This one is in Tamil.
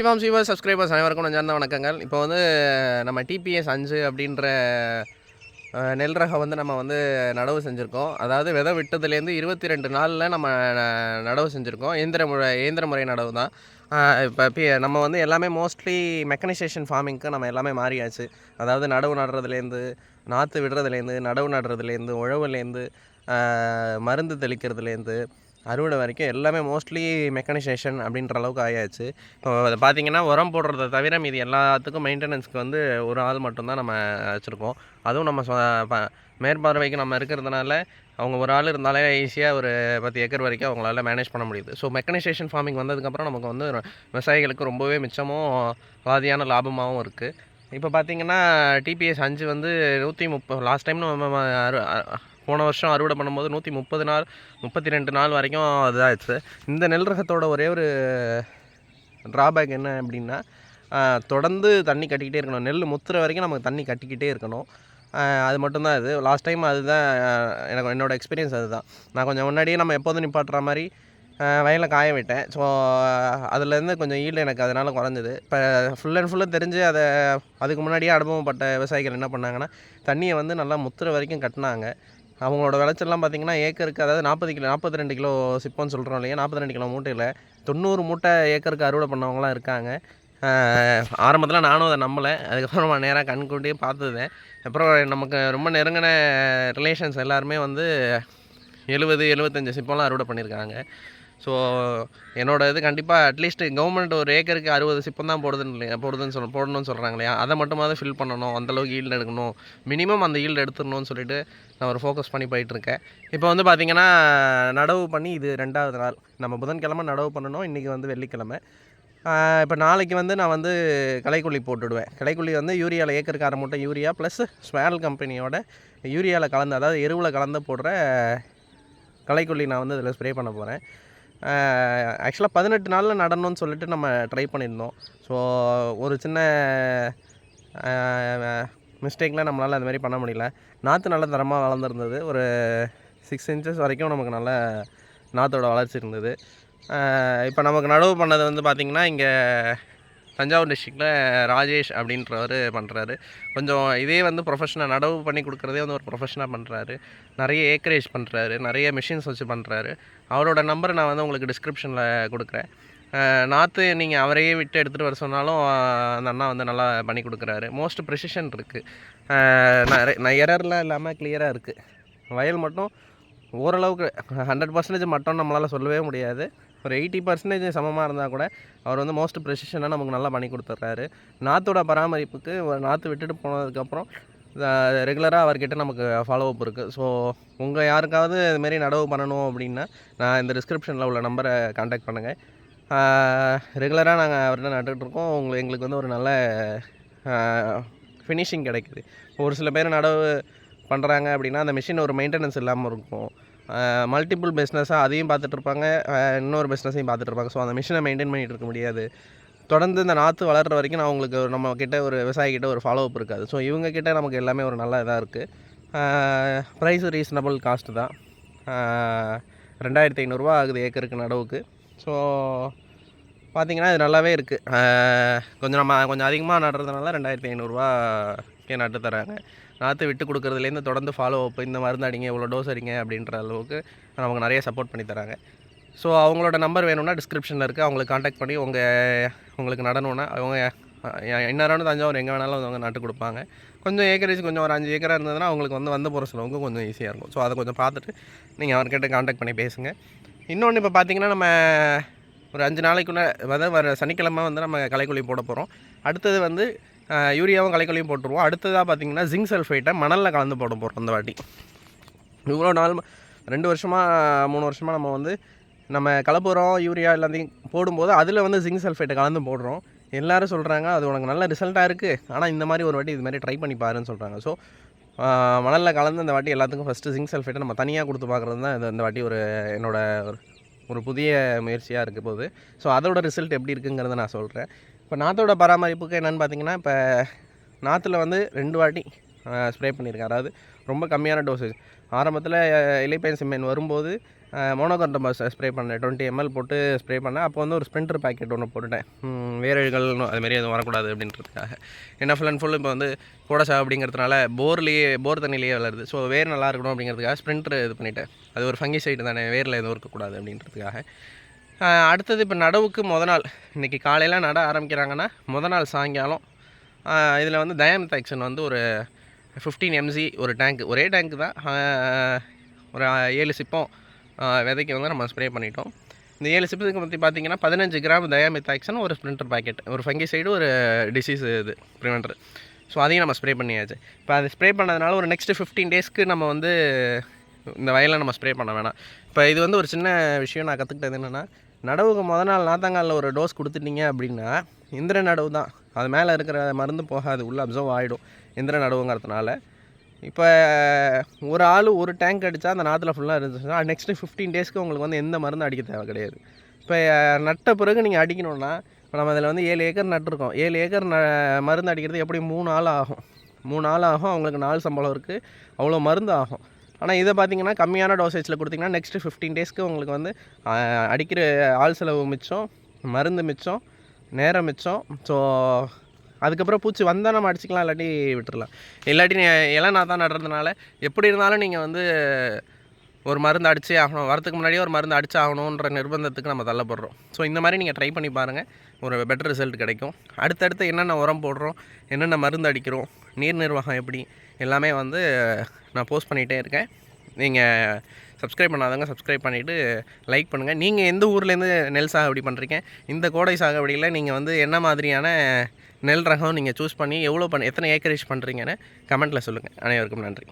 சிவாம் சிவா சப்ஸ்கிரைபர்ஸ் அனைவருக்கும் நெஞ்சார்ந்த வணக்கங்கள். இப்போ வந்து நம்ம டிபிஎஸ் அஞ்சு அப்படின்ற நெல் ரகம் வந்து நம்ம வந்து நடவு செஞ்சுருக்கோம். அதாவது விதை விட்டதுலேருந்து இருபத்தி ரெண்டு நாளில் நம்ம ந- நடவு செஞ்சுருக்கோம். இயந்திர முறை இயந்திர முறை நடவு தான். இப்போ பி நம்ம வந்து எல்லாமே மோஸ்ட்லி மெக்கனைசேஷன் ஃபார்மிங்க்கு நம்ம எல்லாமே மாறியாச்சு. அதாவது நடவு நடுறதுலேருந்து நாற்று விடுறதுலேருந்து நடவு நடுறதுலேருந்து உழவுலேருந்து மருந்து தெளிக்கிறதுலேருந்து அறுவடை வரைக்கும் எல்லாமே மோஸ்ட்லி மெக்கனைசேஷன் அப்படின்ற அளவுக்கு ஆயாச்சு. இப்போ அதை பார்த்தீங்கன்னா உரம் போடுறத தவிர மீதி எல்லாத்துக்கும் மெயின்டெனன்ஸ்க்கு வந்து ஒரு ஆள் மட்டும்தான் நம்ம வச்சுருக்கோம். அதுவும் நம்ம மேற்பார்வைக்கு நம்ம இருக்கிறதுனால அவங்க ஒரு ஆள் இருந்தாலே ஈஸியாக ஒரு பத்து ஏக்கர் வரைக்கும் அவங்களால மேனேஜ் பண்ண முடியுது. ஸோ மெக்கனைசேஷன் ஃபார்மிங் வந்ததுக்கப்புறம் நமக்கு வந்து விவசாயிகளுக்கு ரொம்பவே மிச்சமும் பாதியான லாபமாகவும் இருக்குது இப்போ பார்த்தீங்கன்னா டிபிஎஸ் அஞ்சு வந்து நூற்றி முப்பது லாஸ்ட் டைம் நம்ம அறு- போன வருஷம் அறுவடை பண்ணும்போது நூற்றி முப்பது நாள் முப்பத்தி ரெண்டு நாள் வரைக்கும் இதாகிடுச்சு இந்த நெல் ரகத்தோட ஒரே ஒரு ட்ராபேக் என்ன அப்படின்னா தொடர்ந்து தண்ணி கட்டிக்கிட்டே இருக்கணும். நெல் முத்துற வரைக்கும் நமக்கு தண்ணி கட்டிக்கிட்டே இருக்கணும். அது மட்டும்தான் இது. லாஸ்ட் டைம் அதுதான் எனக்கு என்னோடய எக்ஸ்பீரியன்ஸ் அதுதான். நான் கொஞ்சம் முன்னாடியே நம்ம எப்போதும் நிப்பாட்டுற மாதிரி வயலில் காய விட்டேன். ஸோ அதுலேருந்து கொஞ்சம் ஈல்டு எனக்கு அதனால் குறைஞ்சது. இப்போ ஃபுல் அண்ட் ஃபுல்லாக தெரிஞ்சு அதை அதுக்கு முன்னாடியே அனுபவப்பட்ட விவசாயிகள் என்ன பண்ணாங்கன்னா தண்ணியை வந்து நல்லா முத்துற வரைக்கும் கட்டினாங்க. அவங்களோட விளைச்சல்லாம் பார்த்தீங்கன்னா ஏக்கருக்கு அதாவது நாற்பது கிலோ நாற்பத்தி ரெண்டு கிலோ சிப்பம்னு சொல்கிறோம் இல்லையா? நாற்பத்தி ரெண்டு கிலோ மூட்டையில் தொண்ணூறு மூட்டை ஏக்கருக்கு அறுவடை பண்ணவங்களாம் இருக்காங்க. ஆரம்பத்தில் நானும் அதை நம்பலை. அதுக்கப்புறமா நேராக கண்கூட்டியே பார்த்தது அப்புறம் நமக்கு ரொம்ப நெருங்கின ரிலேஷன்ஸ் எல்லாருமே வந்து எழுபது எழுபத்தஞ்சு சிப்பம்லாம் அறுவடை பண்ணியிருக்காங்க. ஸோ என்னோட இது கண்டிப்பாக அட்லீஸ்ட் கவர்மெண்ட் ஒரு ஏக்கருக்கு அறுபது சிப்பம் தான் போடுதுன்னு இல்லையா? போடுதுன்னு சொல்ல போடணும்னு சொல்கிறாங்க இல்லையா? அதை மட்டுமாவது ஃபில் பண்ணணும். அந்தளவுக்கு ஈல்டு எடுக்கணும். மினிமம் அந்த ஈல்டு எடுத்துடணும்னு சொல்லிட்டு நான் ஒரு ஃபோக்கஸ் பண்ணி போயிட்டுருக்கேன் இப்போ வந்து பார்த்திங்கன்னா நடவு பண்ணி இது ரெண்டாவது நாள். நம்ம புதன்கிழமை நடவு பண்ணணும். இன்றைக்கி வந்து வெள்ளிக்கிழமை. இப்போ நாளைக்கு வந்து நான் வந்து களைக்கொல்லி போட்டுடுவேன். களைக்கொல்லி வந்து யூரியாவில் ஏக்கருக்கு அரை மூட்டை யூரியா ப்ளஸ் ஸ்வேல் கம்பெனியோட யூரியாவில் கலந்து அதாவது எருவில் கலந்து போடுற களைக்கொல்லி நான் வந்து இதில் ஸ்ப்ரே பண்ண போகிறேன் ஆக்சுவலாக பதினெட்டு நாளில் நடணும்னு சொல்லிட்டு நம்ம ட்ரை பண்ணியிருந்தோம். ஸோ ஒரு சின்ன மிஸ்டேக்கில் நம்மளால் அது மாதிரி பண்ண முடியல. நாற்று நல்ல தரமாக வளர்ந்துருந்தது. ஒரு சிக்ஸ் இன்ச்சஸ் வரைக்கும் நமக்கு நல்ல நாற்றோட வளர்ச்சி இருந்தது. இப்போ நமக்கு நடவு பண்ணது வந்து பார்த்திங்கன்னா இங்கே தஞ்சாவூர் டிஸ்ட்ரிக்டில் ராஜேஷ் அப்படின்றவர் பண்ணுறாரு கொஞ்சம் இதே வந்து ப்ரொஃபஷனாக நடவு பண்ணி கொடுக்குறதே வந்து ஒரு ப்ரொஃபஷனாக பண்ணுறாரு நிறைய ஏக்கரேஜ் பண்ணுறாரு நிறைய மிஷின்ஸ் வச்சு பண்ணுறாரு அவரோட நம்பர் நான் வந்து உங்களுக்கு டிஸ்கிரிப்ஷனில் கொடுக்குறேன். நாற்று நீங்கள் அவரையே விட்டு எடுத்துகிட்டு வர சொன்னாலும் அந்த அண்ணா வந்து நல்லா பண்ணி கொடுக்குறாரு. மோஸ்ட் ப்ரிசிஷன் இருக்குது நான் எரர்லாம் இல்லாமல் கிளியராக இருக்குது வயல் மட்டும் ஓரளவுக்கு ஹண்ட்ரட் பர்சன்டேஜ் மட்டும் நம்மளால் சொல்லவே முடியாது. ஒரு எயிட்டி பர்சன்டேஜ் சமமாக இருந்தால் கூட அவர் வந்து மோஸ்ட் ப்ரெசிஷனாக நமக்கு நல்லா பண்ணி கொடுத்துட்றாரு நாற்றோட பராமரிப்புக்கு ஒரு நாற்று விட்டுட்டு போனதுக்கப்புறம் ரெகுலராக அவர்கிட்ட நமக்கு ஃபாலோ அப் இருக்குது ஸோ உங்கள் யாருக்காவது இதுமாரி நடவு பண்ணணும் அப்படின்னா நான் இந்த டிஸ்கிரிப்ஷனில் உள்ள நம்பரை காண்டாக்ட் பண்ணுங்கள் ரெகுலராக நாங்கள் அவர்கிட்ட நட்டுட்ருக்கோம் உங்களுக்கு எங்களுக்கு வந்து ஒரு நல்ல ஃபினிஷிங் கிடைக்குது. ஒரு சில பேர் நடவு பண்ணுறாங்க அப்படின்னா அந்த மிஷின் ஒரு மெயின்டெனன்ஸ் இல்லாமல் இருக்கும். மல்டிபிள் பிஸ்னஸாக அதையும் பார்த்துட்ருப்பாங்க. இன்னொரு பிஸ்னஸையும் பார்த்துட்ருப்பாங்க. ஸோ அந்த மிஷினை மெயின்டைன் பண்ணிகிட்டு இருக்க முடியாது. தொடர்ந்து இந்த நாற்று வளர்கிற வரைக்கும் நான் உங்களுக்கு ஒரு- நம்ம கிட்ட ஒரு விவசாயிக்கிட்ட ஒரு ஃபாலோ அப் இருக்காது. ஸோ இவங்கக்கிட்ட நமக்கு எல்லாமே ஒரு நல்ல இதாக இருக்குது ப்ரைஸ் ரீசனபிள் காஸ்ட்டு தான். ரெண்டாயிரத்தி ஐநூறுரூவா ஆகுது ஏக்கருக்கு நடவுக்கு. ஸோ பார்த்தீங்கன்னா இது நல்லாவே இருக்குது கொஞ்சம் நம்ம கொஞ்சம் அதிகமாக நடுறதுனால ரெண்டாயிரத்தி ஐநூறுரூவாக்கே நட்டு தராங்க. நாற்று விட்டு கொடுக்குறதுலேருந்து தொடர்ந்து ஃபாலோ அப் இந்த மருந்து அடிங்க இவ்வளோ டோஸ் அடிங்க அப்படின்ற அளவுக்கு நமக்கு நிறைய சப்போர்ட் பண்ணி தராங்க. ஸோ அவங்களோட நம்பர் வேணும்னா டிஸ்கிரிப்ஷனில் இருக்குது அவங்களுக்கு காண்டாக்ட் பண்ணி உங்கள் உங்களுக்கு நடணும்னா அவங்க இன்னொரு தஞ்சாவூர் எங்கே வேணாலும் வந்து அவங்க நட்டு கொடுப்பாங்க. கொஞ்சம் ஏக்கரேஜ் கொஞ்சம் ஒரு அஞ்சு ஏக்கராக இருந்ததுன்னா அவங்களுக்கு வந்து வந்து போகிற செலவுக்கு கொஞ்சம் ஈஸியாக இருக்கும். ஸோ அதை கொஞ்சம் பார்த்துட்டு நீங்கள் அவர்கிட்ட காண்டாக்ட் பண்ணி பேசுங்க. இன்னொன்று இப்போ பார்த்தீங்கன்னா நம்ம ஒரு அஞ்சு நாளைக்குள்ளே அதாவது வர சனிக்கிழமை வந்து நம்ம கலைக்குழி போட போகிறோம் அடுத்தது வந்து யூரியாவும் களைக்கொல்லியும் போட்டுருவோம். அடுத்ததாக பார்த்தீங்கன்னா ஜிங்க் சல்ஃபேட்டை மணலில் கலந்து போட போகிறோம் இந்த வாட்டி. இவ்வளோ நாள் ரெண்டு வருஷமாக மூணு வருஷமாக நம்ம வந்து நம்ம கலப்புரம் யூரியா எல்லாத்தையும் போடும்போது அதில் வந்து ஜிங்க் சல்ஃபேட்டை கலந்து போடுறோம். எல்லாரும் சொல்கிறாங்க அது உனக்கு நல்ல ரிசல்ட்டாக இருக்குது ஆனால் இந்த மாதிரி ஒரு வாட்டி இது மாதிரி ட்ரை பண்ணி பாருன்னு சொல்கிறாங்க ஸோ மணலில் கலந்து இந்த வாட்டி எல்லாத்துக்கும் ஃபஸ்ட்டு ஜிங்க் சல்ஃபேட்டை நம்ம தனியாக கொடுத்து பார்க்குறது தான் இது இந்த வாட்டி ஒரு என்னோடய ஒரு ஒரு புதிய முயற்சியாக இருக்க போகுது. ஸோ அதோட ரிசல்ட் எப்படி இருக்குங்கிறத நான் சொல்கிறேன் இப்போ நாற்றோட பராமரிப்புக்கு என்னென்னு பார்த்தீங்கன்னா இப்போ நாற்றுல வந்து ரெண்டு வாட்டி ஸ்ப்ரே பண்ணியிருக்கேன். அதாவது ரொம்ப கம்மியான டோசேஜ் ஆரம்பத்தில் இலைப்பயன் சிம்மென் வரும்போது மோனோகண்டம்பஸ் ஸ்ப்ரே பண்ணேன். டுவெண்ட்டி எம்எல் போட்டு ஸ்ப்ரே பண்ணேன். அப்போ வந்து ஒரு ஸ்ப்ரிண்டர் பாக்கெட் ஒன்று போட்டுட்டேன். ம், அதுமாரி எதுவும் வரக்கூடாது அப்படின்றதுக்காக. ஏன்னா ஃபுல் அண்ட் ஃபுல் இப்போ வந்து கோடசா அப்படிங்கிறதுனால போர்லேயே போர் தண்ணிலேயே வளருது. ஸோ வேர் நல்லா இருக்கணும் அப்படிங்கிறதுக்காக ஸ்ப்ரிண்டர் இது பண்ணிட்டேன். அது ஒரு ஃபங்கி சைடு தானே. வேரில் எதுவும் இருக்கக்கூடாது அப்படின்றதுக்காக. அடுத்தது இப்போ நடவுக்கு முத நாள். இன்றைக்கி காலையில் நட ஆரம்பிக்கிறாங்கன்னா முத நாள் சாயங்காலம் இதில் வந்து தயாமிதாக்சன் வந்து ஒரு ஃபிஃப்டீன் எம்ஜி ஒரு டேங்க் ஒரே டேங்க் தான். ஒரு ஏழு சிப்பம் விதைக்கு வந்து நம்ம ஸ்ப்ரே பண்ணிட்டோம். இந்த ஏழு சிப்பத்துக்கு பற்றி பார்த்தீங்கன்னா பதினஞ்சு கிராம் தயாமிதாக்சன் ஒரு ஸ்ப்ரிண்டர் பாக்கெட் ஒரு ஃபங்கி சைடு ஒரு டிசீஸ் இது ப்ரிவென்டர் ஸோ அதையும் நம்ம ஸ்ப்ரே பண்ணியாச்சு. இப்போ அது ஸ்ப்ரே பண்ணதுனால ஒரு நெக்ஸ்ட்டு ஃபிஃப்டீன் டேஸ்க்கு நம்ம வந்து இந்த வயலில் நம்ம ஸ்ப்ரே பண்ண வேணாம். இப்போ இது வந்து ஒரு சின்ன விஷயம் நான் கற்றுக்கிட்டது என்னென்னா நடவுக்கு முத நாள் நாத்தாங்காலில் ஒரு டோஸ் கொடுத்துட்டீங்க அப்படின்னா இந்திர நடவு தான். அது மேலே இருக்கிற மருந்து போகாது உள்ளே அப்சர்வ் ஆகிடும் இந்திர நடவுங்கிறதுனால. இப்போ ஒரு ஆள் ஒரு டேங்க் அடித்தா அந்த நாற்றுல ஃபுல்லாக இருந்துச்சுன்னா நெக்ஸ்ட்டு ஃபிஃப்டீன் டேஸ்க்கு உங்களுக்கு வந்து எந்த மருந்து அடிக்க தேவை கிடையாது. இப்போ நட்ட பிறகு நீங்கள் அடிக்கணும்னா இப்போ நம்ம அதில் வந்து ஏழு ஏக்கர் நட்டிருக்கோம் ஏழு ஏக்கர் ந மருந்து அடிக்கிறது எப்படி மூணு நாள் ஆகும்? மூணு நாள் ஆகும் அவங்களுக்கு நாள் சம்பளம் இருக்குது அவ்வளோ மருந்து ஆகும். ஆனால் இதை பார்த்தீங்கன்னா கம்மியான டோசேஜில் கொடுத்தீங்கன்னா நெக்ஸ்ட்டு ஃபிஃப்டீன் டேஸ்க்கு உங்களுக்கு வந்து அடிக்கிற ஆள் செலவு மிச்சம் மருந்து மிச்சம் நேரம் மிச்சம். ஸோ அதுக்கப்புறம் பூச்சி வந்தால் நம்ம அடிச்சிக்கலாம் இல்லாட்டி விட்டுறலாம். இல்லாட்டி நீ இலை நான் தான் நடுறதுனால எப்படி இருந்தாலும் நீங்கள் வந்து ஒரு மருந்து அடிச்சே ஆகணும். வரத்துக்கு முன்னாடியே ஒரு மருந்து அடிச்சு ஆகணுன்ற நிர்பந்தத்துக்கு நம்ம தள்ளப்படுறோம். ஸோ இந்த மாதிரி நீங்கள் ட்ரை பண்ணி பாருங்கள் ஒரு பெட்டர் ரிசல்ட் கிடைக்கும். அடுத்தடுத்து என்னென்ன உரம் போடுறோம் என்னென்ன மருந்து அடிக்கிறோம் நீர் நிர்வாகம் எப்படி எல்லாமே வந்து நான் போஸ்ட் பண்ணிகிட்டே இருக்கேன். நீங்கள் சப்ஸ்கிரைப் பண்ணாதவங்க சப்ஸ்கிரைப் பண்ணிவிட்டு லைக் பண்ணுங்கள் நீங்கள் எந்த ஊர்லேருந்து நெல் சாகுபடி பண்ணுறீங்க இந்த கோடை சாகுபடியில் நீங்கள் வந்து என்ன மாதிரியான நெல் ரகம் நீங்கள் சூஸ் பண்ணி எவ்வளோ பண்ண எத்தனை ஏக்கரேஜ் பண்ணுறீங்கன்னு கமெண்ட்டில் சொல்லுங்கள் அனைவருக்கும் நன்றி.